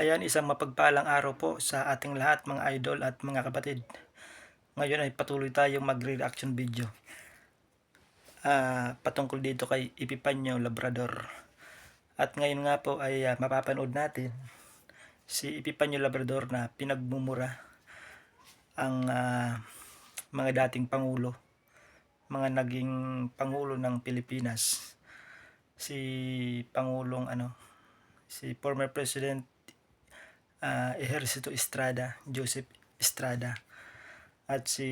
Ayan, isang mapagpalang araw po sa ating lahat mga idol at mga kapatid. Ngayon ay patuloy tayong magre-reaction video. Ah, patungkol dito kay Epipanyo Labrador. At ngayon nga po ay ah, mapapanood natin si Epipanyo Labrador na pinagmumura ang ah, mga dating pangulo, mga naging pangulo ng Pilipinas. Si Pangulong ano, si former President ah, Ejercito Estrada, Joseph Estrada at si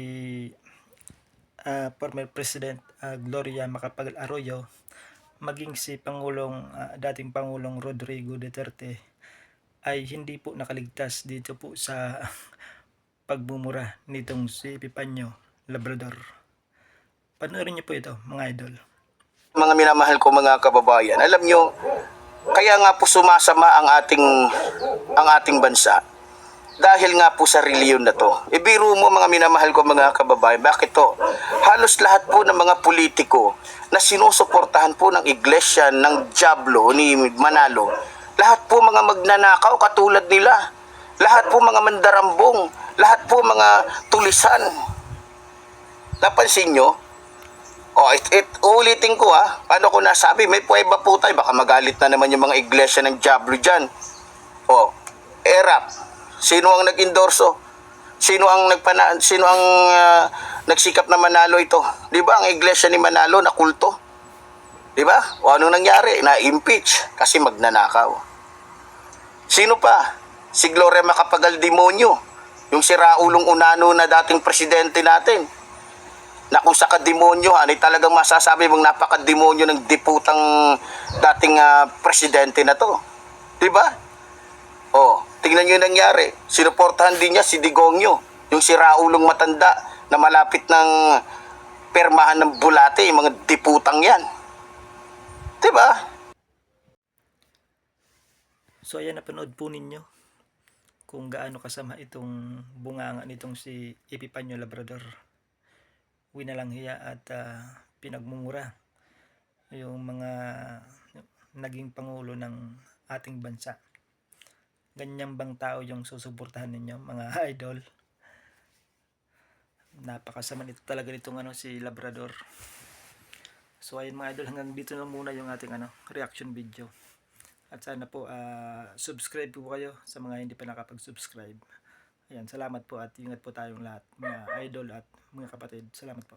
ah, former President ah, Gloria Macapagal Arroyo maging si Pangulong ah, dating Pangulong Rodrigo Duterte ay hindi po nakaligtas dito po sa pagmumura nitong si Epipanyo Labrador. Panoorin niyo po ito mga idol. mga minamahal ko mga kababayan, alam nyo, kaya nga po sumasama ang ating ang ating bansa. Dahil nga po sa reliyon na to. Ibiro mo mga minamahal ko mga kababayan, bakit to? Halos lahat po ng mga politiko na sinusuportahan po ng iglesia ng Diablo ni Manalo, lahat po mga magnanakaw katulad nila. Lahat po mga mandarambong, lahat po mga tulisan. Napansin nyo, Oh, it, it, ulitin ko ha. Ano ko nasabi? May puweba po tayo. Baka magalit na naman yung mga iglesia ng Diablo dyan. Oh, ERAP. Sino ang nag-endorso? Sino ang nagpana sino ang ah, nagsikap na manalo ito? 'Di ba ang iglesia ni Manalo na kulto? 'Di ba? O ano nangyari? Na-impeach kasi magnanakaw. Sino pa? Si Gloria Macapagal Demonyo. Yung si Raulong Unano na dating presidente natin na kung sa kademonyo, ano talagang masasabi mong napakademonyo ng diputang dating ah, presidente na to. 'Di ba? Oh, tingnan niyo yung nangyari. Sinuportahan din niya si Digongyo, yung si Raulong matanda na malapit ng permahan ng bulate, yung mga diputang yan. 'Di ba? So ayan napanood po ninyo kung gaano kasama itong bunganga nitong si Epipanyo Labrador. Winalang hiya at ah, pinagmumura yung mga naging pangulo ng ating bansa. Ganyan bang tao yung susuportahan ninyo mga idol? Napakasama nito talaga nitong ano si Labrador. So ayun mga idol hanggang dito na muna yung ating ano reaction video. At sana po ah, subscribe po kayo sa mga hindi pa nakapag-subscribe. Ayan, salamat po at ingat po tayong lahat, mga idol at mga kapatid. Salamat po.